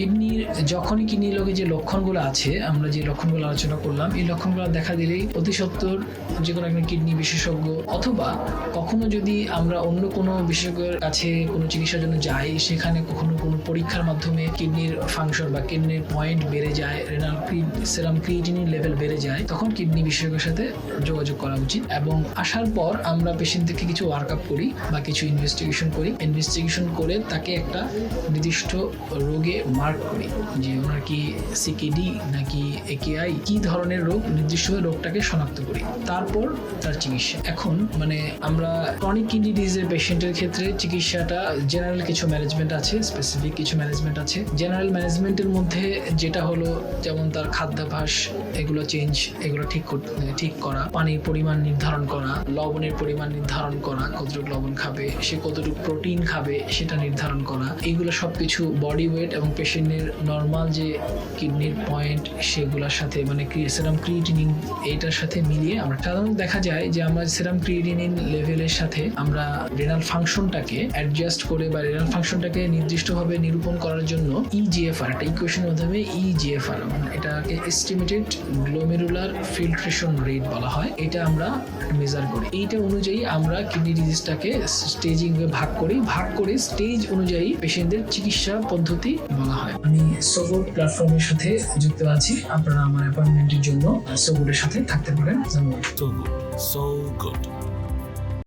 কিডনির যখনই কিডনি রোগে যে লক্ষণগুলো আছে, আমরা যে লক্ষণগুলো আলোচনা করলাম, এই লক্ষণগুলো দেখা দিলেই অতি সত্বর যে কোনো একজন কিডনি বিশেষজ্ঞ অথবা কখনো যদি আমরা অন্য কোনো বিশেষজ্ঞের কাছে কোনো চিকিৎসার জন্য যাই, সেখানে কখনো কোনো পরীক্ষার মাধ্যমে কিডনির ফাংশন বা কিডনির পয়েন্ট বেড়ে যায় রেনাল সেরাম ক্রিয়েটিনিন লেভেল বেড়ে যায়, তখন কিডনি বিশেষজ্ঞের সাথে যোগাযোগ করা উচিত এবং আসার পর আমরা পেশেন্ট থেকে কিছু ওয়ার্ক আপ করি বা কিছু ইনভেস্টিগেশন করি। ইনভেস্টিগেশন করে তাকে একটা নির্দিষ্ট রোগে মার্ক করি। যে ওনার কি সিকেডি নাকি একেআই কি ধরনের রোগ নির্দিষ্টভাবে রোগটাকে শনাক্ত করি? তারপর তার চিকিৎসা। এখন মানে আমরা ক্রনিক কিডনি ডিজিজের পেশেন্টের ক্ষেত্রে চিকিৎসাটা জেনারেল কিছু ম্যানেজমেন্ট আছে স্পেসিফিক কিছু ম্যানেজমেন্ট আছে। জেনারেল ম্যানেজমেন্টের মধ্যে যেটা হলো যেমন তার খাদ্যাভ্যাস, এগুলো চেঞ্জ এগুলো ঠিক ঠিক করা, পানির পরিমাণ নির্ধারণ করা, লবণের পরিমাণ নির্ধারণ করা, কতটুকু লবণ খাবে, সে কতটুকু প্রোটিন খাবে সেটা নির্ধারণ করা, এইগুলো সব কিছু বডি ওয়েট এবং পেশেন্টের নর্মাল যে কিডনির পয়েন্ট সেগুলোর সাথে মানে সেরাম ক্রিয়েটিনিন এইটার সাথে মিলিয়ে আমরা সাধারণত দেখা যায় যে আমরা সেরাম ক্রিয়েটিনিন লেভেলের সাথে আমরা রেনাল ফাংশনটাকে অ্যাডজাস্ট করে বা রেনাল ফাংশনটাকে নির্দিষ্টভাবে নিরূপণ করার জন্য E ইজিএফআর একটা ইকুয়েশনের মাধ্যমে E ইজিএফআর এটাকে এস্টিমেটেড গ্লোমেরুলার ফিল্ট্রেশন রেট বলা হয়, এটা আমরা মেজার করি। এইটা অনুযায়ী আমরা কিডনি ডিজিজটাকে স্টেজিং ভাগ করি, ভাগ করে স্টেজ অনুযায়ী পেশেন্টদের চিকিৎসা পদ্ধতি বলা হয়। আমি সোবোর্ড প্ল্যাটফর্মের সাথে যুক্ত আছি আপনারা আমার অ্যাপয়েন্টমেন্টের জন্য সোবোর্ডের সাথে থাকতে পারেন ধন্যবাদ. So good.